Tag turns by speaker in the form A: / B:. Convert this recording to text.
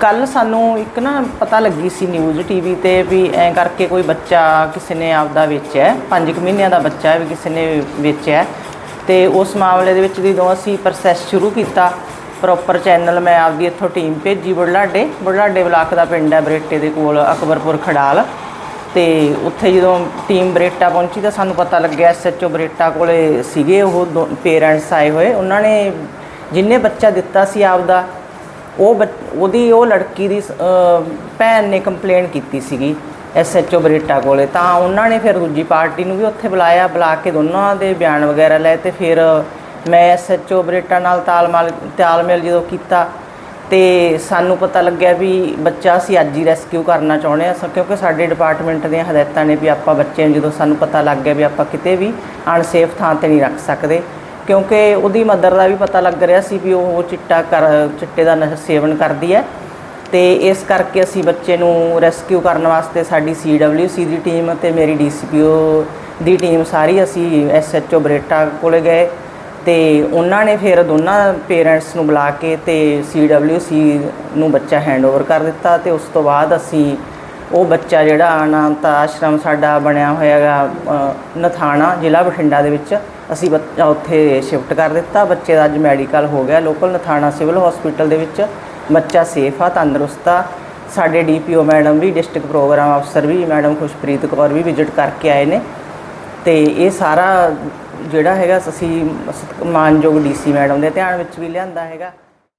A: ਕੱਲ ਸਾਨੂੰ ਇੱਕ ਨਾ ਪਤਾ ਲੱਗੀ ਸੀ ਨਿਊਜ਼ ਟੀਵੀ ਤੇ ਵੀ ਐਂ ਕਰਕੇ ਕੋਈ ਬੱਚਾ ਕਿਸੇ ਨੇ ਆਪਦਾ ਵੇਚਿਆ 5 ਮਹੀਨਿਆਂ ਦਾ ਬੱਚਾ ਵੀ ਕਿਸੇ ਨੇ ਵੇਚਿਆ ਹੈ। ਤੇ ਉਸ ਮਾਮਲੇ ਦੇ ਵਿੱਚ ਜਦੋਂ ਅਸੀਂ ਪ੍ਰੋਸੈਸ ਸ਼ੁਰੂ ਕੀਤਾ ਪ੍ਰੋਪਰ ਚੈਨਲ ਮੈਂ ਆਪਦੀ ਇੱਥੋਂ ਟੀਮ ਭੇਜੀ ਬੁਢਲਾਡੇ ਬੁਢਲਾਡੇ ਬਲਾਕ ਦਾ ਪਿੰਡ ਹੈ ਬਰੇਟੇ ਦੇ ਕੋਲ, ਅਕਬਰਪੁਰ ਖੜਾਲ ਤੇ ਉੱਥੇ ਜਦੋਂ ਟੀਮ ਬਰੇਟਾ ਪਹੁੰਚੀ ਤਾਂ ਸਾਨੂੰ ਪਤਾ ਲੱਗਿਆ ਐਸਐਚਓ ਬਰੇਟਾ ਕੋਲੇ ਸੀਗੇ ਉਹ ਪੇਰੈਂਟਸ ਆਏ ਹੋਏ ਉਹਨਾਂ ਨੇ ਜਿੰਨੇ ਬੱਚਾ ਦਿੱਤਾ ਸੀ ਆਪਦਾ ਉਹ ਬੱਚ- ਉਹਦੀ ਉਹ ਲੜਕੀ ਦੀ ਸ- ਭੈਣ ਨੇ ਕੰਪਲੇਂਟ ਕੀਤੀ ਸੀਗੀ ਐਸਐਚਓ ਬਰੇਟਾ ਕੋਲੇ। ਤਾਂ ਉਹਨਾਂ ਨੇ ਫਿਰ ਦੂਜੀ ਪਾਰਟੀ ਨੂੰ ਵੀ ਉੱਥੇ ਬੁਲਾਇਆ, ਬੁਲਾ ਕੇ ਦੋਨਾਂ ਦੇ ਬਿਆਨ ਵਗੈਰਾ ਲਏ ਤੇ ਫਿਰ ਮੈਂ ਐਸਐਚਓ ਬਰੇਟਾ ਨਾਲ ਤਾਲਮਾਲ, ਤਾਲਮੇਲ ਜਦੋਂ ਕੀਤਾ ਤੇ ਸਾਨੂੰ ਪਤਾ ਲੱਗਿਆ ਵੀ ਬੱਚਾ ਅਸੀਂ ਅੱਜ ਹੀ ਰੈਸਕਿਊ ਕਰਨਾ ਚਾਹੁੰਦੇ ਹਾਂ। ਕਿਉਂਕਿ ਸਾਡੇ ਡਿਪਾਰਟਮੈਂਟ ਦੀਆਂ ਹਦਾਇਤਾਂ ਨੇ ਵੀ ਆਪਾਂ ਬੱਚੇ ਨੂੰ ਜਦੋਂ ਸਾਨੂੰ ਪਤਾ ਲੱਗ ਗਿਆ ਵੀ ਆਪਾਂ ਕਿਤੇ ਵੀ ਅਨਸੇਫ ਥਾਂ ਤੇ ਨਹੀਂ ਰੱਖ ਸਕਦੇ ਕਿਉਂਕਿ ਉਹਦੀ ਮਦਰ ਦਾ ਵੀ ਪਤਾ ਲੱਗ ਰਿਹਾ ਸੀ ਵੀ ਉਹ ਚਿੱਟਾ ਕਰ, ਚਿੱਟੇ ਦਾ ਨਸ਼ਾ ਸੇਵਨ ਕਰਦੀ ਹੈ। ਤੇ ਇਸ ਕਰਕੇ ਅਸੀਂ ਬੱਚੇ ਨੂੰ ਰੈਸਕਿਊ ਕਰਨ ਵਾਸਤੇ ਸਾਡੀ ਸੀਡਬਲਯੂਸੀ ਦੀ ਟੀਮ ਅਤੇ ਮੇਰੀ ਡੀਸੀਪੀਓ ਦੀ ਟੀਮ ਸਾਰੀ ਅਸੀਂ ਐਸਐਚਓ ਬਰੇਟਾ ਕੋਲੇ ਗਏ ਤੇ ਉਹਨਾਂ ਨੇ ਫਿਰ ਦੋਨਾਂ ਪੇਰੈਂਟਸ ਨੂੰ ਬੁਲਾ ਕੇ ਤੇ ਸੀਡਬਲਯੂਸੀ ਨੂੰ ਬੱਚਾ ਹੈਂਡਓਵਰ ਕਰ ਦਿੱਤਾ ਤੇ ਉਸ ਤੋਂ ਬਾਅਦ ਅਸੀਂ ਉਹ ਬੱਚਾ ਜਿਹੜਾ ਅਨਾਥ ਆਸ਼ਰਮ ਸਾਡਾ ਬਣਿਆ ਹੋਇਆ ਹੈਗਾ ਨਥਾਣਾ, ਜ਼ਿਲ੍ਹਾ ਬਠਿੰਡਾ ਦੇ ਵਿੱਚ। ਅਸੀਂ ਬੱਚਾ ਉੱਥੇ ਸ਼ਿਫਟ ਕਰ ਦਿੱਤਾ। ਬੱਚੇ ਦਾ ਅੱਜ ਮੈਡੀਕਲ ਹੋ ਗਿਆ ਲੋਕਲ ਨਥਾਣਾ ਸਿਵਲ ਹਸਪੀਟਲ ਦੇ ਵਿੱਚ। ਬੱਚਾ ਸੇਫ ਆ, ਤੰਦਰੁਸਤ ਆ। ਸਾਡੇ ਡੀਪੀਓ ਮੈਡਮ ਵੀ ਡਿਸਟ੍ਰਿਕਟ ਪ੍ਰੋਗਰਾਮ ਅਫਸਰ ਵੀ, ਮੈਡਮ ਖੁਸ਼ਪ੍ਰੀਤ ਕੌਰ ਵੀ ਵਿਜ਼ਿਟ ਕਰਕੇ ਆਏ ਨੇ। ਤੇ ਇਹ ਸਾਰਾ ਜਿਹੜਾ ਹੈਗਾ, ਅਸੀਂ ਸਤਿ- ਮਾਨਯੋਗ ਡੀਸੀ ਮੈਡਮ ਦੇ ਧਿਆਨ ਵਿੱਚ ਵੀ ਲਿਆਂਦਾ ਹੈਗਾ।